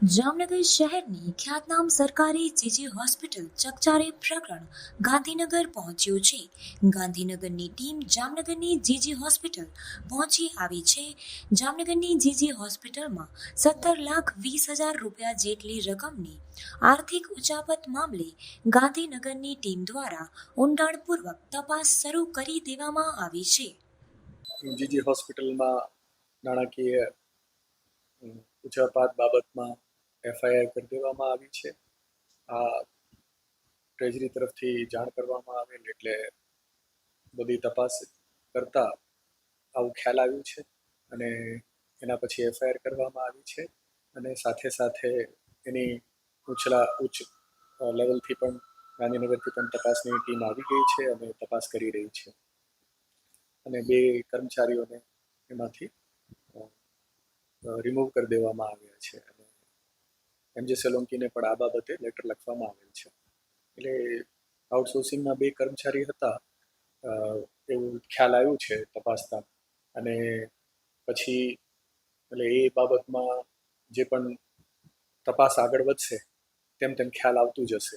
જામનગર શહેરની ખ્યાતનામ સરકારી જીજી હોસ્પિટલ ચકચારે પ્રકરણ ગાંધીનગર પહોંચ્યું છે. ગાંધીનગરની ટીમ જામનગરની જીજી હોસ્પિટલ પહોંચી આવી છે. જામનગરની જીજી હોસ્પિટલમાં સત્તર લાખ વીસ હજાર રૂપિયા જેટલી રકમની આર્થિક ઉચાપત મામલે ગાંધીનગરની ટીમ દ્વારા ઊંડાણપૂર્વક તપાસ શરૂ કરી દેવામાં આવી છે. જીજી હોસ્પિટલમાં નાણાકીય ઉચાપાત બાબતમાં એફઆઈઆર કરી દેવામાં આવી છે. આ ટ્રેજરી તરફથી જાણ કરવામાં આવેલ એટલે બધી તપાસ કરતા આવું ખ્યાલ આવ્યું છે અને એના પછી એફઆઈઆર કરવામાં આવી છે અને સાથે સાથે એની ઉછલા ઉચ્ચ લેવલથી પણ ગાંધીનગરથી પણ તપાસની ટીમ આવી ગઈ છે અને તપાસ કરી રહી છે. અને બે કર્મચારીઓને એમાંથી રિમૂવ કરી દેવામાં આવ્યા છે. એમ જે સોલંકીને પણ આ બાબતે લેટર લખવામાં આવેલ છે. એટલે આઉટસોર્સિંગના બે કર્મચારી હતા એવું ખ્યાલ આવ્યું છે તપાસતા. અને પછી એટલે એ બાબતમાં જે પણ તપાસ આગળ વધશે, તેમ તેમ ખ્યાલ આવતું જશે.